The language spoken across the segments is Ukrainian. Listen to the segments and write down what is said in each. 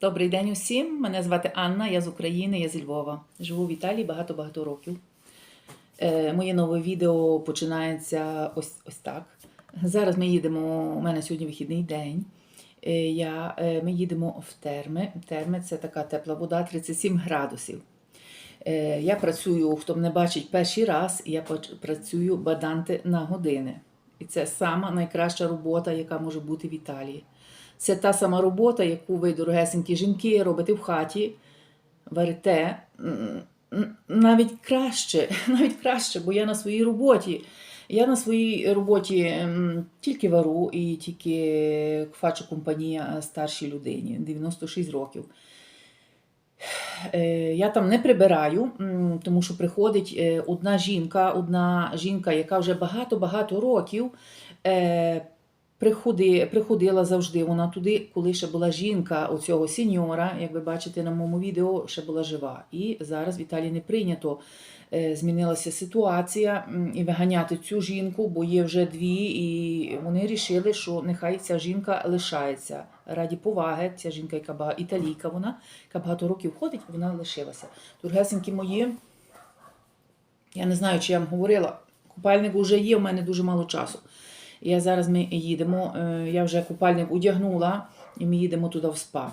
Добрий день усім. Мене звати Анна, я з України, я зі Львова. Живу в Італії багато-багато років. Е, моє нове відео починається ось, ось так. Зараз ми їдемо. У мене сьогодні вихідний день. Е, я, е, ми їдемо в терми. Терми це така тепла вода, 37 градусів. Е, я працюю, хто мене бачить перший раз, я працюю баданти на години. І це сама найкраща робота, яка може бути в Італії. Це та сама робота, яку ви, дорогесенькі жінки, робите в хаті, варите навіть краще, навіть краще, бо я на своїй роботі. Я на своїй роботі тільки вару і тільки фачу компанія старшій людині, 96 років. Е, Я там не прибираю, тому що приходить е, одна жінка, одна жінка, яка вже багато-багато років е, приходи, приходила завжди вона туди, коли ще була жінка оцього сеньора, як ви бачите на моєму відео, ще була жива. І зараз в Італії не прийнято. е, Змінилася ситуація і виганяти цю жінку, бо є вже дві, і вони вирішили, що нехай ця жінка лишається раді поваги. Ця жінка, яка італійка, вона яка багато років ходить, вона лишилася. Тургесенькі мої, я не знаю, чи я вам говорила, купальник вже є, у мене дуже мало часу. Я зараз ми їдемо. е, Я вже купальник одягнула, і ми їдемо туди в спа.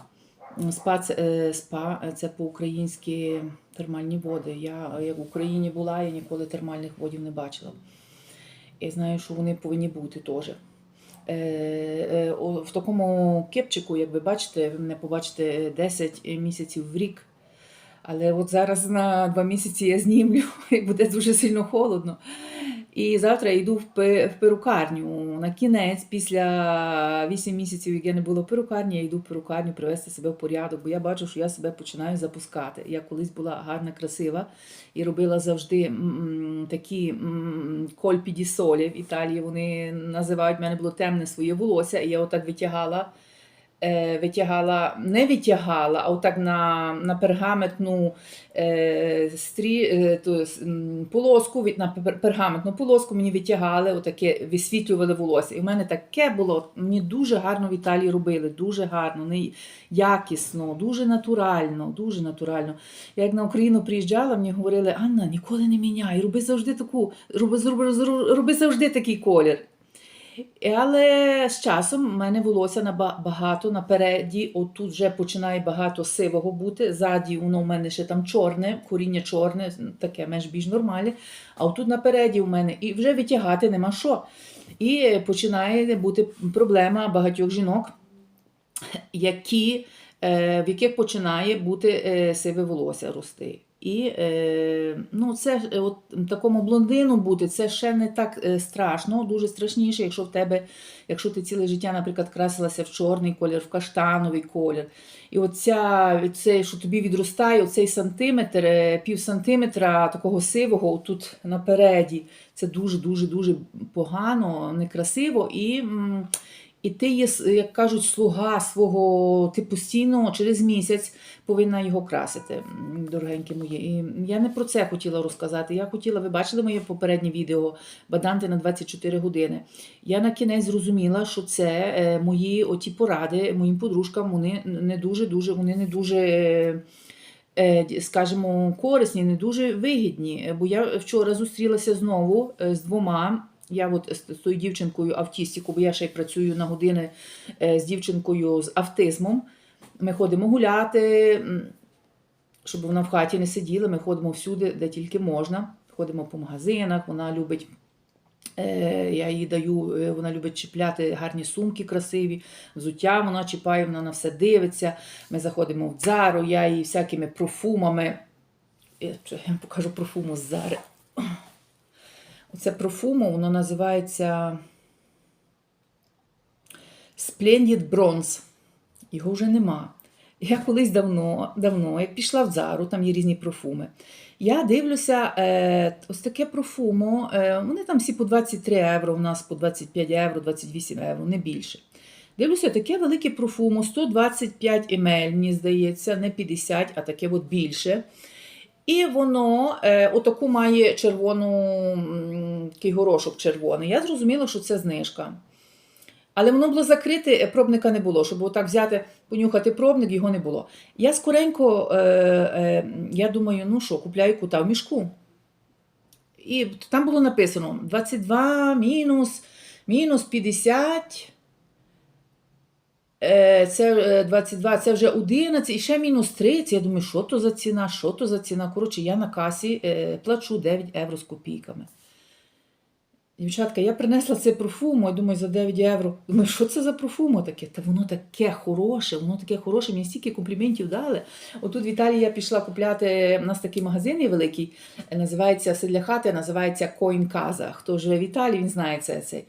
Спа це, е, спа е, це по-українськи термальні води. Я як в Україні була, я ніколи термальних водів не бачила. І знаю, що вони повинні бути теж. В такому кепчику, як ви бачите, ви мене побачите 10 місяців в рік. Але от зараз на два місяці я знімлю, і буде дуже сильно холодно. І завтра я йду в перукарню. На кінець, після 8 місяців, як я не була в перукарні, я йду в перукарню привести себе в порядок, бо я бачу, що я себе починаю запускати. Я колись була гарна, красива і робила завжди такі м, кольпі ді. В Італії вони називають, в мене було темне своє волосся, і я отак витягала. Е, Витягала, не витягала, а отак на, на пергаментну е, стрі, е, полоску, на пергаментну полоску мені витягали, отаке висвітлювали волосся. І в мене таке було, мені дуже гарно в Італії робили, дуже гарно, не, якісно, дуже натурально, дуже натурально. Я як на Україну приїжджала, мені говорили, Анна, ніколи не міняй, роби завжди таку, роби, роби, роби завжди такий колір. Але з часом в мене волосся наба- багато напереді, отут вже починає багато сивого бути. Ззаді воно в мене ще там чорне, коріння чорне, таке менш більш нормальне. А отут напереді в мене і вже витягати нема що. І починає бути проблема багатьох жінок, які, е, в яких починає бути е, сиве волосся рости. І е, ну, це е, от такому блондину бути, це ще не так е, страшно, дуже страшніше, якщо в тебе, якщо ти ціле життя, наприклад, красилася в чорний колір, в каштановий колір. І оця, це, що тобі відростає, оцей сантиметр, пів сантиметра такого сивого тут напереді, це дуже-дуже дуже погано, некрасиво. І, і ти є, як кажуть, слуга свого, ти постійно через місяць повинна його красити, м, дорогенькі мої. І я не про це хотіла розказати. Я хотіла, ви бачили моє попереднє відео Баданти на 24 години. Я на кінець зрозуміла, що це е, мої оті поради моїм подружкам, вони не дуже, дуже, вони не дуже. е, е, Скажімо, корисні, не дуже вигідні. Бо я вчора зустрілася знову з двома. Я от з тою дівчинкою автістіку, бо я ще й працюю на години е, з дівчинкою з автизмом. Ми ходимо гуляти, щоб вона в хаті не сиділа. Ми ходимо всюди, де тільки можна. Ходимо по магазинах. Вона любить, е, я їй даю, е, вона любить чіпляти гарні сумки красиві, взуття вона чіпає, вона на все дивиться. Ми заходимо в дзару, я їй всякими профумами. Я покажу профуму з зари. Оце профуму, воно називається Splendid Bronze. Його вже нема. Я колись давно, давно, як пішла в Зару, там є різні профуми. Я дивлюся, е, ось таке профумо. Е, вони там всі по 23 євро, у нас по 25 євро, 28 євро, не більше. Дивлюся, таке велике профумо, 125 мл, мені здається, не 50, а таке от більше. І воно е, отаку має червону, такий горошок червоний. Я зрозуміла, що це знижка. Але воно було закрите, е, пробника не було, щоб отак взяти, понюхати пробник, його не було. Я скоренько, е, е, я думаю, ну що, купляю кута в мішку. І там було написано 22 мінус, мінус 50. Е, Це е, 22, це вже 11 і ще мінус 30. Я думаю, що то за ціна, що то за ціна. Коротше, я на касі е, плачу 9 євро з копійками. Дівчатка, я принесла це профумо, і думаю, за 9 євро. Думаю, що це за профумо таке? Та воно таке хороше, воно таке хороше, мені стільки компліментів дали. Отут в Італії я пішла купляти, у нас такий магазин великий, е, називається все для хати, називається Coin Casa. Хто живе в Італії, він знає це. цей.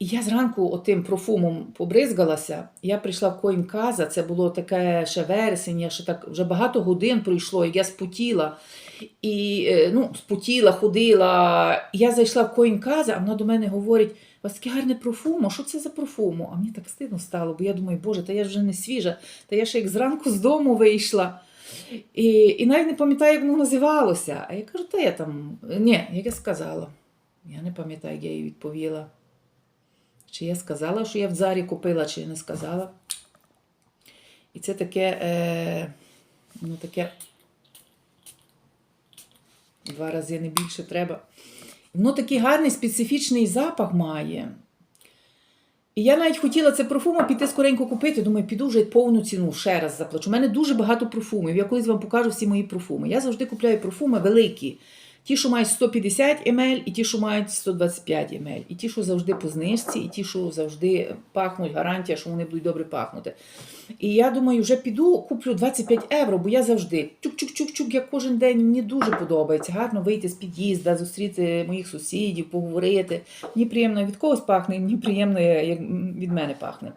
І я зранку отим профумом побризгалася. Я прийшла в Casa, це було таке ще вересень, я ще так вже багато годин пройшло, як я спотіла. І е, ну, спотіла, ходила. Я зайшла в Casa, а вона до мене говорить: у вас таке гарне профумо, що це за профумо? А мені так стидно стало, бо я думаю, боже, та я вже не свіжа, та я ще як зранку з дому вийшла. І, і навіть не пам'ятаю, як воно називалося. А я кажу, та я там. Ні, як я сказала. Я не пам'ятаю, як я їй відповіла. Чи я сказала, що я в Зарі купила, чи не сказала. І це таке, е, ну таке два рази не більше треба. Воно такий гарний специфічний запах має. І я навіть хотіла це профумо піти скоренько купити. Думаю, піду вже повну ціну ще раз заплачу. У мене дуже багато профумів. Я колись вам покажу всі мої профуми. Я завжди купляю профуми великі. Ті, що мають 150 мл, і ті, що мають 125 мл. І ті, що завжди по знижці, і ті, що завжди пахнуть, гарантія, що вони будуть добре пахнути. І я думаю, вже піду, куплю 25 євро, бо я завжди чук-чук-чук-чук, як кожен день мені дуже подобається. Гарно вийти з під'їзда, зустріти моїх сусідів, поговорити. Мені приємно від когось пахне, мені приємно, як від мене пахне.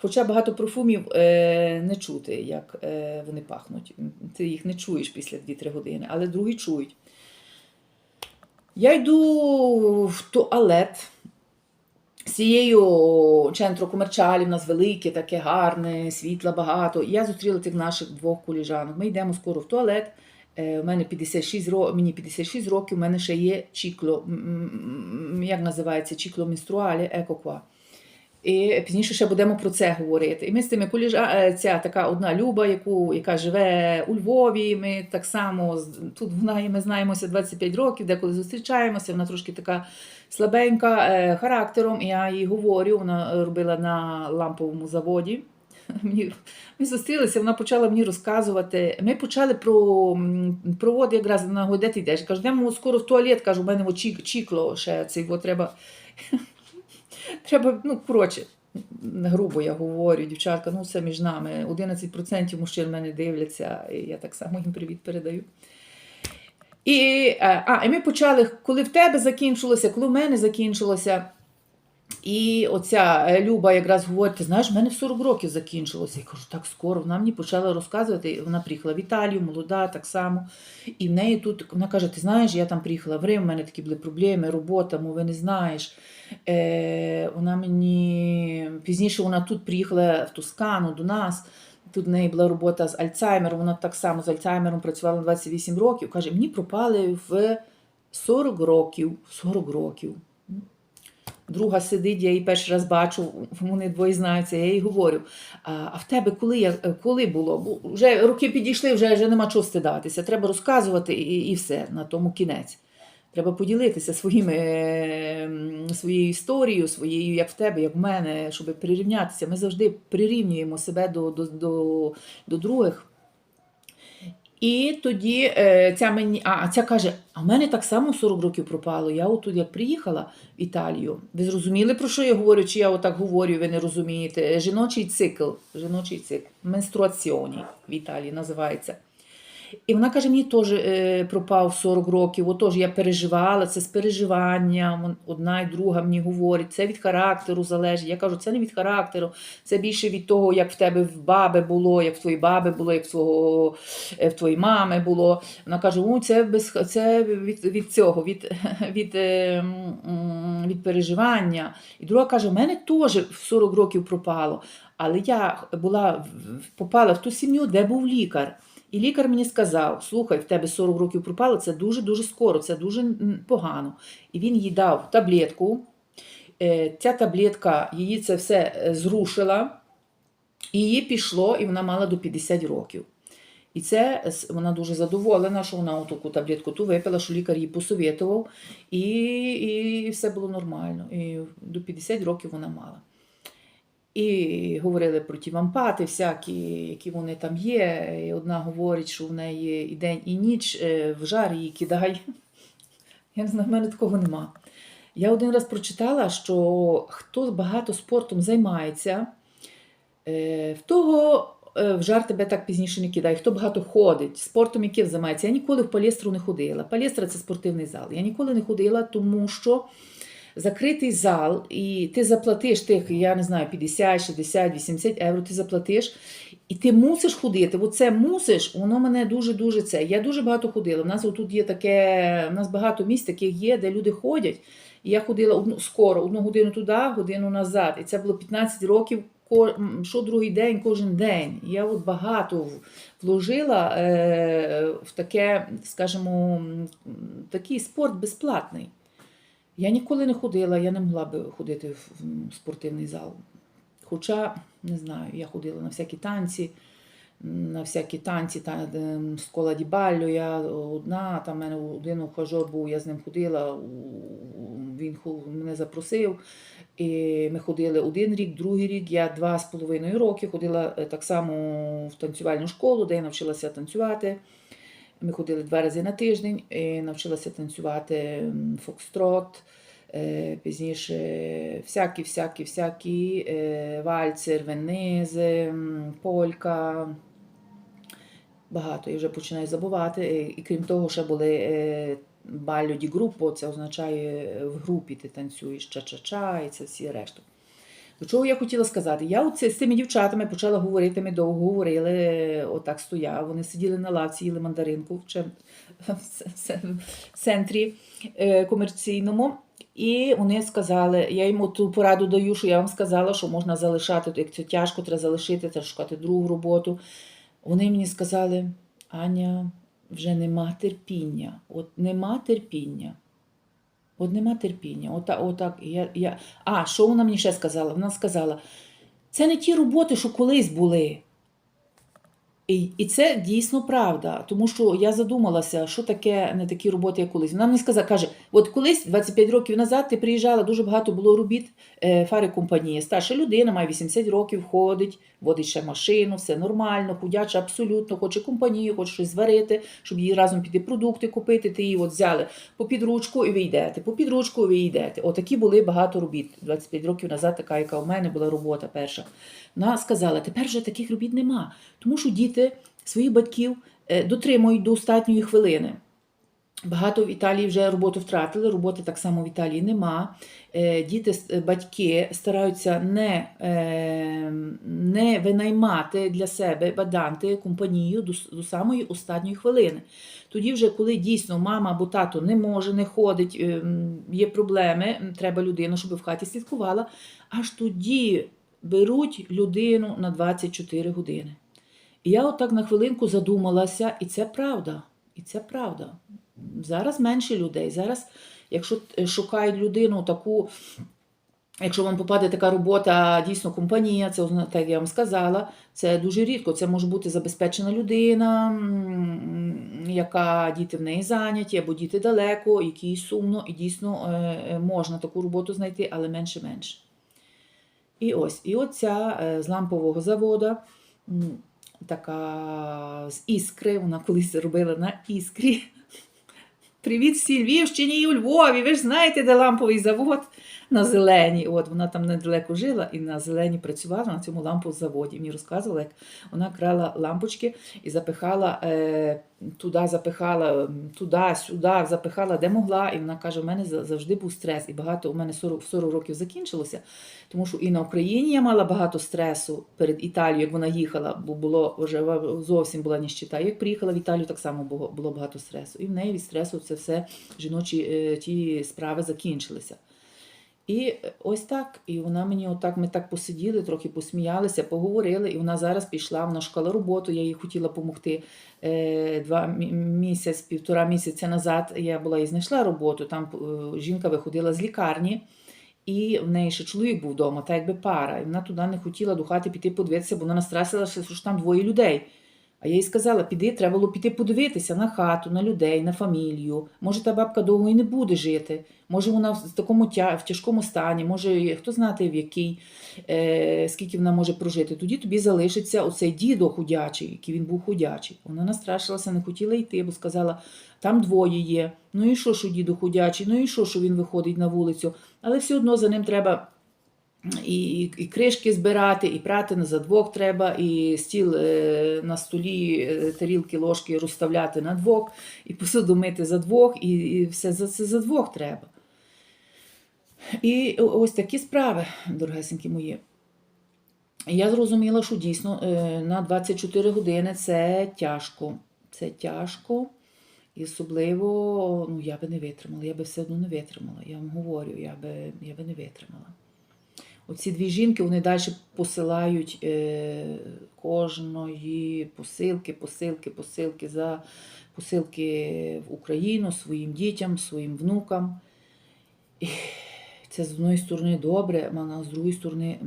Хоча багато профумів е, не чути, як е, вони пахнуть. Ти їх не чуєш після 2-3 години, але другі чують. Я йду в туалет з цією центру комерчалі, в нас велике, таке гарне, світла багато. Я зустріла цих наших двох коліжанок. Ми йдемо скоро в туалет. Е, У мене 56 років, мені 56 років, у мене ще є чікло, як називається, чікло менструалі, екоква. І пізніше ще будемо про це говорити. І ми з цими коліжа... е, ця така одна Люба, яку, яка живе у Львові. Ми так само тут вона і ми знаємося 25 років, деколи зустрічаємося. Вона трошки така слабенька е, характером. Я їй говорю, вона робила на ламповому заводі. Мені- Ми зустрілися, вона почала мені розказувати. Ми почали про провод якраз на «Ой, де ти йдеш. Кажу, йдемо скоро в туалет. Кажу, у мене чік, чікло ще цей, треба. Треба, ну, коротше, грубо я говорю, дівчатка, ну це між нами. 11% мужчин мене дивляться, і я так само їм привіт передаю. І, е, а, і ми почали, коли в тебе закінчилося, коли в мене закінчилося. І оця е, Люба якраз говорить: ти знаєш, в мене в 40 років закінчилося. Я кажу, так скоро. Вона мені почала розказувати. Вона приїхала в Італію, молода, так само. І в неї тут вона каже: Ти знаєш, я там приїхала в Рим, в мене такі були проблеми, робота, мови не знаєш. Е, вона мені пізніше вона тут приїхала в Тоскану до нас. Тут в неї була робота з Альцгеймером, вона так само з Альцгеймером працювала 28 років. Каже, мені пропали в 40 років. 40 років. Друга сидить, я її перший раз бачу, вони двоє знаються, я їй говорю. А, в тебе коли, я- коли було? Бо вже роки підійшли, вже, вже нема чого стидатися. Треба розказувати і, і все, на тому кінець. Треба поділитися своїми, е, своєю історією, своєю, як в тебе, як в мене, щоб прирівнятися. Ми завжди прирівнюємо себе до, до, до, до других. І тоді е, ця мені, а, ця каже: а в мене так само 40 років пропало. Я отут як приїхала в Італію. Ви зрозуміли, про що я говорю? Чи я отак говорю, ви не розумієте? Жіночий цикл, жіночий цикл, менструаціоні в Італії називається. І вона каже, мені теж е, пропав 40 років, отож я переживала, це з переживання. Одна і друга мені говорить, це від характеру залежить. Я кажу, це не від характеру, це більше від того, як в тебе в баби було, як в твоїй баби було, як в, твого, е, в твоїй мами було. Вона каже, о, це, без, це від, від цього, від, від, е, від переживання. І друга каже, у мене теж в 40 років пропало. Але я була, в- в- попала в ту сім'ю, де був лікар. І лікар мені сказав: слухай, в тебе 40 років пропало, це дуже-дуже скоро, це дуже погано. І він їй дав таблетку. Е, Ця таблетка її це все е, зрушила. І її пішло, і вона мала до 50 років. І це вона дуже задоволена, що вона таку таблетку ту випила, що лікар їй посовітував, і, і все було нормально. І до 50 років вона мала. І говорили про ті вампати, всякі, які вони там є. І одна говорить, що в неї і день, і ніч е, в жар її кидає. Я не знаю, в мене такого нема. Я один раз прочитала, що хто багато спортом займається, е, в того е, в жар тебе так пізніше не кидає. Хто багато ходить, спортом яким займається. Я ніколи в палістру не ходила. Палістра це спортивний зал. Я ніколи не ходила, тому що закритий зал, і ти заплатиш тих, я не знаю, 50, 60, 80 євро, ти заплатиш, і ти мусиш ходити. Оце мусиш, воно мене дуже-дуже це. Я дуже багато ходила. У нас тут є таке, у нас багато місць таких є, де люди ходять. І я ходила одну скоро, одну годину туди, годину назад. І це було 15 років. Що другий день, кожен день. Я от багато вложила е, в таке, скажімо, такий спорт безплатний. Я ніколи не ходила, я не могла би ходити в спортивний зал. Хоча, не знаю, я ходила на всякі танці, на всякі танці, та, де, скола Дібаллю. я одна, там мене один ухажор був, я з ним ходила, він мене запросив. І ми ходили один рік, другий рік, я два з половиною роки ходила е, так само в танцювальну школу, де я навчилася танцювати. Ми ходили два рази на тиждень, і навчилася танцювати фокстрот, е, пізніше всякі, всякі, всякі е, вальцер, венези, полька. Багато я вже починаю забувати. І, крім того, ще були е, балло ді группо, це означає е, в групі ти танцюєш ча-ча-ча і це всі решту. До чого я хотіла сказати? Я оце, з цими дівчатами почала говорити, ми довго говорили, отак стояв. Вони сиділи на лавці, їли мандаринку в в центрі е, комерційному. І вони сказали, я йому ту пораду даю, що я вам сказала, що можна залишати, як це тяжко, треба залишити, треба шукати другу роботу. Вони мені сказали, Аня, вже нема терпіння. От нема терпіння. От нема терпіння. Ота, отак, я, я... А, що вона мені ще сказала? Вона сказала: це не ті роботи, що колись були. І, і це дійсно правда, тому що я задумалася, що таке не такі роботи, як колись. Вона мені сказала, каже: от колись, 25 років назад, ти приїжджала, дуже багато було робіт е, фари компанії. Старша людина має 80 років, ходить, водить ще машину, все нормально, худяча абсолютно, хоче компанію, хоче щось зварити, щоб їй разом піти продукти купити. Ти її от взяли по підручку і ви йдете, по підручку ви йдете. Отакі були багато робіт. 25 років назад, така, яка у мене була робота перша. Вона сказала, тепер вже таких робіт нема, тому що діти своїх батьків е, дотримують до останньої хвилини. Багато в Італії вже роботу втратили, роботи так само в Італії нема. Е, Діти, е, батьки стараються не, е, не винаймати для себе баданти компанію до, до самої останньої хвилини. Тоді, вже, коли дійсно мама або тато не може, не ходить, є проблеми, треба людину, щоб в хаті слідкувала, аж тоді беруть людину на 24 години. І я отак на хвилинку задумалася, і це правда. І це правда. Зараз менше людей. Зараз, якщо е, шукають людину таку, якщо вам попаде така робота, дійсно компанія, це так я вам сказала, це дуже рідко. Це може бути забезпечена людина, яка діти в неї зайняті, або діти далеко, якій сумно, і дійсно е, е, можна таку роботу знайти, але менше-менше. І ось, і оця з лампового заводу, така з іскри, вона колись робила на іскрі. Привіт всій Львівщині і у Львові. Ви ж знаєте, де ламповий завод на зеленій. От вона там недалеко жила і на зеленій працювала на цьому ламповому заводі. Мені розказувала, як вона крала лампочки і запихала е, туди, запихала, туди, сюди, запихала, де могла. І вона каже: у мене завжди був стрес. І багато у мене 40, 40 років закінчилося. Тому що і на Україні я мала багато стресу перед Італією, як вона їхала, бо було вже зовсім була ніщита. Як приїхала в Італію, так само було, було багато стресу. І в неї від стресу це все жіночі е, ті справи закінчилися. І ось так. І вона мені отак, ми так посиділи, трохи посміялися, поговорили. І вона зараз пішла, вона шукала роботу, я їй хотіла допомогти е, два мі- місяць, півтора місяця назад. Я була і знайшла роботу. Там е, жінка виходила з лікарні. і в неї ще чоловік був вдома, та якби пара. І вона туди не хотіла до хати піти подивитися, бо вона настрасилася, що там двоє людей. А я їй сказала, піди, треба було піти подивитися на хату, на людей, на фамілію. Може, та бабка довго і не буде жити. Може, вона в такому тя... в тяжкому стані, може, хто знати в який, е... скільки вона може прожити. Тоді тобі залишиться оцей дідо худячий, який він був худячий. Вона настрашилася, не хотіла йти, бо сказала, там двоє є. Ну і що, що дідо худячий, ну і що, що він виходить на вулицю. Але все одно за ним треба і, і, кришки збирати, і прати на за двох треба, і стіл е, на столі, е, тарілки, ложки розставляти на двох, і посуду мити за двох, і, і все за це за двох треба. І ось такі справи, дорогесенькі мої. Я зрозуміла, що дійсно е, на 24 години це тяжко. Це тяжко. І особливо, ну, я би не витримала, я би все одно не витримала. Я вам говорю, я би, я би не витримала. Оці дві жінки вони далі посилають е, кожної посилки, посилки, посилки за посилки в Україну своїм дітям, своїм внукам. І це з одної сторони добре, а з другої сторони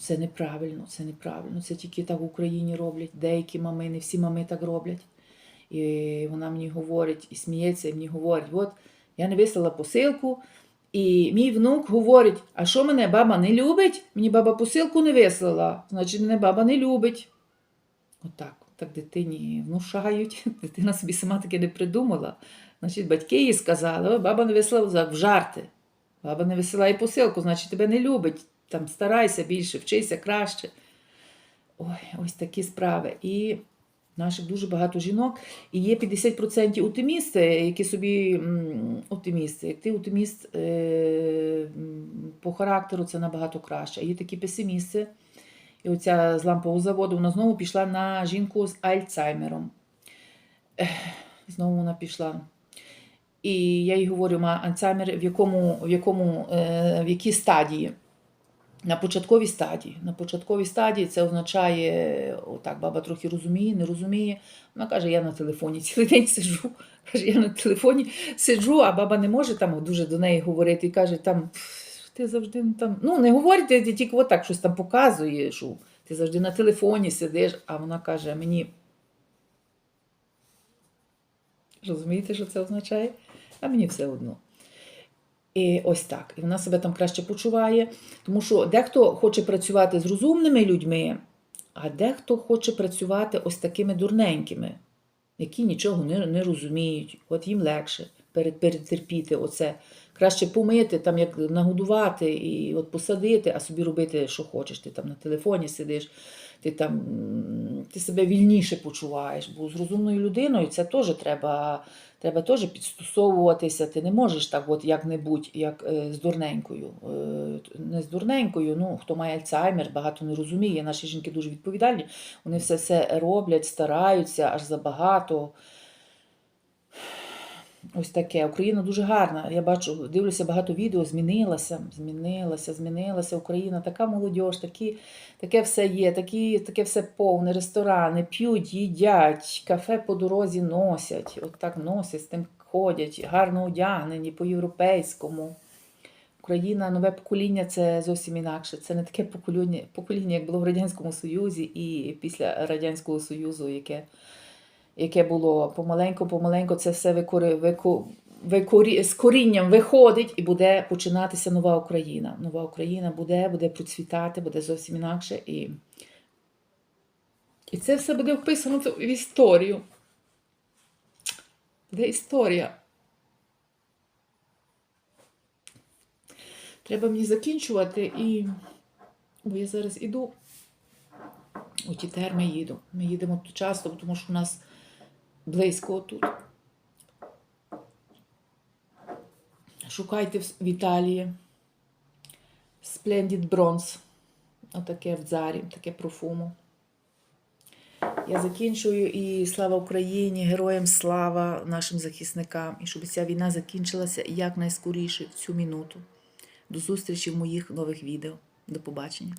це неправильно, це неправильно. Це тільки так в Україні роблять. Деякі мами, не всі мами так роблять. І вона мені говорить і сміється, і мені говорить: от я не вислала посилку. І мій внук говорить: а що мене баба не любить? Мені баба посилку не вислала, значить, мене баба не любить. Отак, так дитині внушають. Дитина собі сама таке не придумала. Значить, батьки їй сказали, баба не вислала в жарти. Баба не висилає посилку, значить тебе не любить. Там старайся більше, вчися краще. Ой, ось такі справи. І наших дуже багато жінок. І є 50% утимісти, які собі м, утимісти. Як ти утиміст е, по характеру, це набагато краще. А є такі песимісти. І оця з лампового заводу вона знову пішла на жінку з Альцгеймером. Ех, Знову вона пішла. І я їй говорю, ма Альцгеймер в якому, в якому, е, в якій стадії? На початковій стадії. На початковій стадії це означає, отак, баба трохи розуміє, не розуміє. Вона каже, я на телефоні цілий день сиджу. Каже, я на телефоні сиджу, а баба не може там дуже до неї говорити і каже, там ти завжди там. Ну, не говорить, ти тільки отак щось там показує, що ти завжди на телефоні сидиш, а вона каже, мені. Розумієте, що це означає? А мені все одно. І ось так. І вона себе там краще почуває. Тому що дехто хоче працювати з розумними людьми, а дехто хоче працювати ось такими дурненькими, які нічого не, не розуміють. От їм легше перетерпіти оце. Краще помити, там, як нагодувати і от посадити, а собі робити, що хочеш. Ти там на телефоні сидиш, ти там ти себе вільніше почуваєш. Бо з розумною людиною це теж треба, треба теж підстосовуватися. Ти не можеш так, от як-небудь, як е, з дурненькою. Е, не з дурненькою, ну хто має Альцгеймер, багато не розуміє. Наші жінки дуже відповідальні. Вони все все роблять, стараються аж забагато. Ось таке. Україна дуже гарна. Я бачу, дивлюся багато відео, змінилася, змінилася, змінилася. Україна така молодь, такі, таке все є, такі, таке все повне, ресторани, п'ють, їдять, кафе по дорозі носять. От так носять, з тим ходять, гарно одягнені по-європейському. Україна, нове покоління це зовсім інакше. Це не таке покоління, покоління, як було в Радянському Союзі і після Радянського Союзу, яке яке було помаленьку-помаленьку, це все викори, вику, викорі, з корінням виходить і буде починатися нова Україна. Нова Україна буде, буде процвітати, буде зовсім інакше. І, і це все буде вписано в історію. Буде історія. Треба мені закінчувати і. Бо я зараз іду. У Тітер ми їду. Ми їдемо часто, тому що у нас близько тут. Шукайте в Італії. Splendid Bronze. Отаке в дзарі, таке профуму. Я закінчую і слава Україні, героям слава нашим захисникам. І щоб ця війна закінчилася якнайскоріше в цю минуту. До зустрічі в моїх нових відео. До побачення.